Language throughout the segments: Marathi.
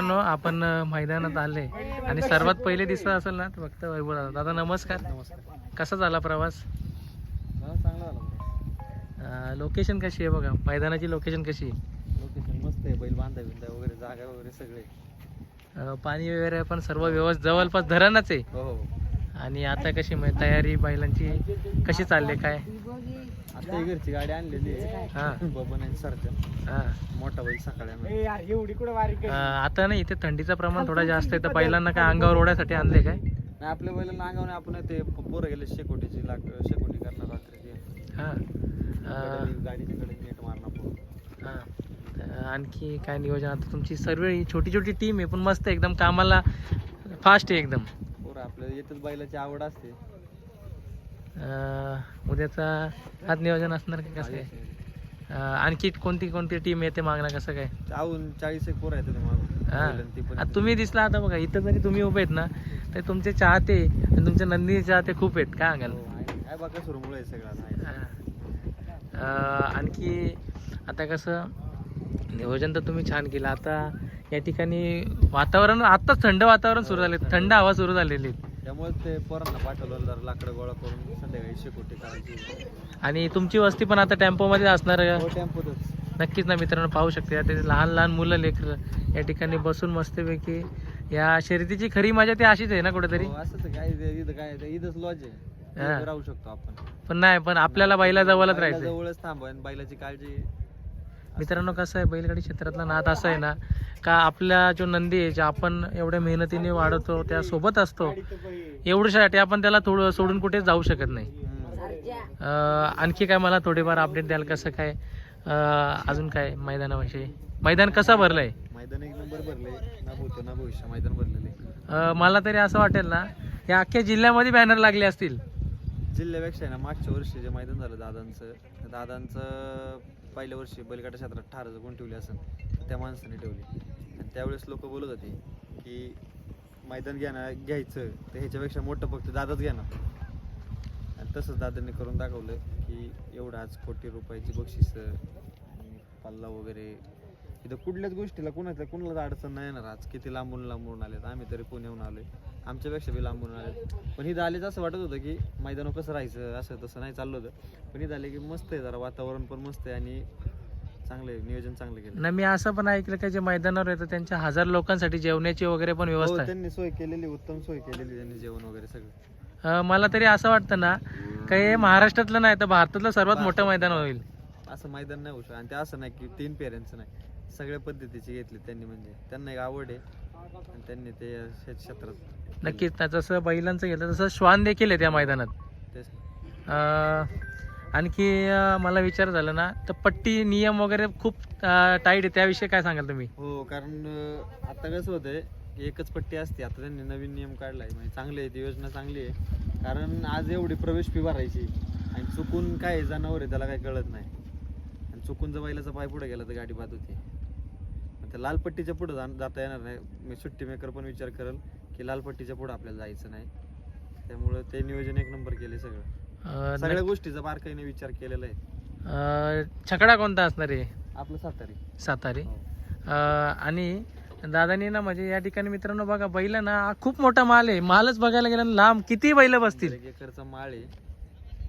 मित्रांनो आपण मैदानात आले. आणि सर्वात पहिले दिसत असेल ना फक्त वैभव दादा. दादा नमस्कार. नमस्कार. कसा झाला प्रवास? चांगला झाला लोकेशन कशी आहे बघा? मैदानाची लोकेशन कशी आहे? लोकेशन मस्त आहे. बैल बांधा बिंधा वगैरे जागा वगैरे सगळे. पाणी वगैरे पण सर्व व्यवस्थित जवळपास धरणच आहे. हो हो. आणि आता कशी तयारी बैलांची कशी चालली काय? आता घरची गाडी आणलेली आहे. हा. बबन आणि सरच्या. हा. मोठा बैल सकाळी आणला. अ, आता ना इथे थंडीचं प्रमाण थोडं जास्त आहे तर बैलांना काय अंगावर ओढ्यासाठी आणले काय? नाही आपल्या बैलांना अंगावने आपण ते पोरं गेले शेकोटीची लाग शेकोटी करणार रात्रीची. हा. अ, गाडीच्या कडे नेट मारणार पोरं. हा. आणखी काय नियोजन? आता तुमची सर्व ही छोटी छोटी टीम आहे पण मस्त आहे एकदम कामाला फास्ट आहे एकदम. पोरं आपल्याला येतच बैलाची आवड असते. उद्याचा हात नियोजन असणार का कसं काय आणखी कोणती कोणती टीम येते मागणं कसं काय चावून चाळीस एक पोरं आहेत हा. तुम्ही दिसला आता बघा इथं जरी तुम्ही उभे आहेत ना तर तुमचे चाहते आणि तुमचे नंदिनी चाहते खूप आहेत काय सांगाल हो, बघा सुरमुळे सगळं. हा. आणखी आता कसं नियोजन तर तुम्ही छान केलं आता या ठिकाणी वातावरण आत्ताच थंड वातावरण सुरू झाले थंड हवा सुरू झालेली आहे. त्यामुळे ते पोरांना पाठवलं जरा लाकडं गोळा करून संध्याकाळी शेकोटी करायची आणि तुमची वस्ती पण आता टेम्पोमध्ये असणार आहे. हो टेम्पोतच. नक्कीच ना मित्रांनो पाहू शकते ते लहान लहान मुलं लेकरं या ठिकाणी बसून मस्तपैकी या शर्यतीची खरी मजा ती अशीच आहे ना कुठेतरी? हो, असंच आहे. काय इथं काय इथंच लॉज आहे. इथं राहू शकतो आपण. पण नाही पण आपल्याला बैला जवळच राहायचं जवळच थांबवा आणि बैलाची काळजी. मित्रांनो कसं आहे बैलगाडी क्षेत्रातला नाद असा आहे ना का आपल्या जो नंदी आहे जे आपण एवढ्या मेहनतीने वाढवतो त्या सोबत असतो एवढ्यासाठी आपण त्याला थोडं सोडून कुठे जाऊ शकत नाही. आणखी काय मला थोडेफार अपडेट द्याल कसं काय? अजून काय मैदानाविषयी? मैदान कसं भरलंय? मैदान एक नंबर भरले ना भूत ना भविष्य मैदान भरलेले. मला तरी असं वाटेल ना या अख्ख्या जिल्ह्यामध्ये बॅनर लागले असतील. जिल्ह्यापेक्षा आहे ना मागच्या वर्षी जे मैदान झालं दादांचं दादांचं पहिल्या वर्षी बैलगाडा क्षेत्रात ठार कोण ठेवली असेल? त्या माणसाने ठेवली. आणि त्यावेळेस लोक बोलत होते की मैदान घ्या घ्यायचं तर ह्याच्यापेक्षा मोठं फक्त दादाच घ्या ना आणि तसंच दादांनी करून दाखवलं की एवढं आज कोटी रुपयाची बक्षीस पल्ला वगैरे. इथं कुठल्याच गोष्टीला कुणाच्या कुणालाच अडचण नाही येणार. आज किती लांबून लांबून आलेत. आम्ही तरी पुण्याहून आलोय. आमच्यापेक्षा बी लांबून आले पण इथं आलेच असं वाटत होतं की मैदान कसं राहायचं असं तसं नाही चाललं होतं. पण इथं आले की मस्त आहे जरा वातावरण पण मस्त आहे आणि चांगलं नियोजन चांगलं केलं. ना मी असं पण ऐकलं की जे मैदानावर येतं त्यांच्या हजार लोकांसाठी जेवण्याची वगैरे पण हो, व्यवस्था आहे. त्यांनी सोय केलेली उत्तम सोय केलेली त्यांनी जेवण वगैरे सगळं. अं, मला तरी असं वाटतं ना का हे महाराष्ट्रातलं नाही तर भारतातलं सर्वात मोठं मैदान होईल. असं मैदान नाही होऊ शकत. आणि ते असं नाही की तीन पेरेंट्स नाही. सगळ्या पद्धतीची घेतली त्यांनी म्हणजे. त्यांना एक आवड आहे. आणि त्यांनी ते शेत क्षेत्रात नक्कीच ना जसं बैलांचं घेतलं. तसं श्वान देखील आहे त्या मैदानात. तेच अं, आणखी मला विचार झाला ना तर पट्टी नियम वगैरे खूप टाईट आहे त्याविषयी काय सांगाल तुम्ही? हो कारण आता कसं होतंय एकच पट्टी असते आता त्यांनी नवीन नियम काढलाय म्हणजे चांगली आहे ती योजना चांगली आहे. कारण आज एवढी प्रवेश फी भरायची आणि चुकून काय जनावर आहे त्याला काही कळत नाही. आणि चुकून जर बैलाचा पाय पुढे गेला तर गाडी बाद होती. मग त्या लाल पट्टीच्या पुढे जाता येणार नाही. मी सुट्टी मेकर पण विचार करेल की लाल पट्टीच्या पुढे आपल्याला जायचं नाही. त्यामुळं ते नियोजन एक नंबर केले सगळं. सगळ्या गोष्टीचा बारकाईने विचार केलेला आहे. अं, छकडा कोणता असणार आहे? आपलं सातारी. सातारी. हो. अं, आणि दादानी ना म्हणजे या ठिकाणी मित्रांनो बघा बैल ना हा खूप मोठा माल आहे. मालच बघायला गेला ना लांब किती बैल बसतील? एक एकरचा माळ आहे.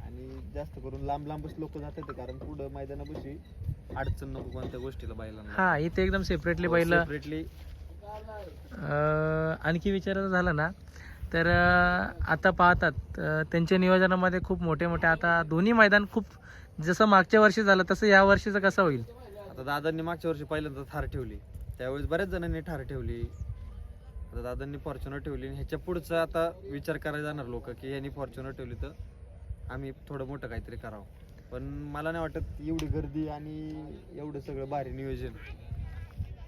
आणि जास्त करून लांब लांबच लोक जातात कारण पुढं मैदानापाशी अडचण नको कोणत्या गोष्टीला बैलांना. हा इथे एकदम सेपरेटली बैल सेपरेटली आणखी विचारायचं झालं ना तर आता पाहतात त्यांच्या नियोजनामध्ये खूप मोठे मोठे आता दोन्ही मैदान खूप जसं मागच्या वर्षी झालं तसं या वर्षीचं कसं होईल? आता दादांनी मागच्या वर्षी पहिल्यांदा थार ठेवली. त्यावेळेस बऱ्याच जणांनी ठार ठेवली. आता दादांनी फॉर्च्युनर ठेवली आणि ह्याच्या पुढचं आता विचार करायला जाणार लोक की यांनी फॉर्च्युनर ठेवली तर आम्ही थोडं मोठं काहीतरी करावं. पण मला नाही वाटत एवढी गर्दी आणि एवढं सगळं भारी नियोजन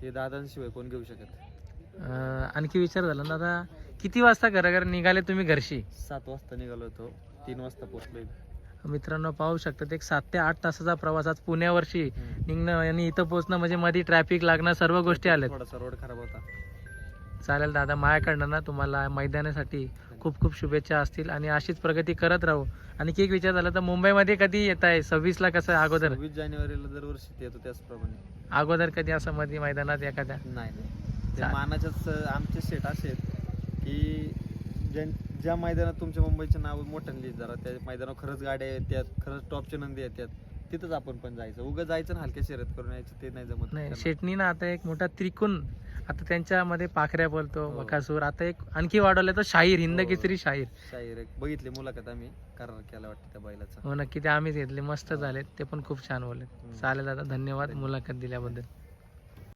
हे दादांशिवाय कोण घेऊ शकत आणखी विचार झाला ना आता किती वाजता घराघर निघाले तुम्ही घरशी. सात वाजता निघालो होतो. तीन वाजता पोहोचलोय. मित्रांनो पाहू शकतात एक सात ते आठ तासाचा प्रवास आज पुण्यावरशी निघणं आणि इथं पोहोचणं म्हणजे मध्ये ट्रॅफिक लागणं सर्व गोष्टी आल्यात. थोडासा रोड खराब होता. चालेल दादा माझ्याकडनं ना तुम्हाला मैदानासाठी खूप खूप शुभेच्छा असतील आणि अशीच प्रगती करत राहू. आणि एक विचार झाला तर मुंबईमध्ये कधी येत आहे? सव्वीसला कसं अगोदर? वीस जानेवारीला दरवर्षी येतो त्याचप्रमाणे. अगोदर कधी असं मध्ये मैदानात एखाद्या? नाही नाही. ते मानाच्याच आमचे सेट असे आहेत. की ज्या ज्या मैदानात तुमच्या मुंबईचे नाव मोठं लिहित जरा त्या मैदानावर खरंच गाड्या येतात खरंच टॉपचे नंदी येतात तिथंच आपण पण जायचं उगं जायचं ना हलक्या शर्यत करून यायचं ते नाही जमत नाही. शेटनी ना आता एक मोठा त्रिकोण आता त्यांच्यामध्ये पाखऱ्या बोलतो हो. बकासूर आता एक आणखी वाढवलं तर शाहीर हिंद हो. केसरी शाहीर शाहीर एक बघितली मुलाखत आम्ही करार केला वाटतं त्या बैलाचा हो नक्की ते आम्हीच घेतले मस्त झाले ते पण खूप छान बोलले. चालेल दादा धन्यवाद मुलाखत दिल्याबद्दल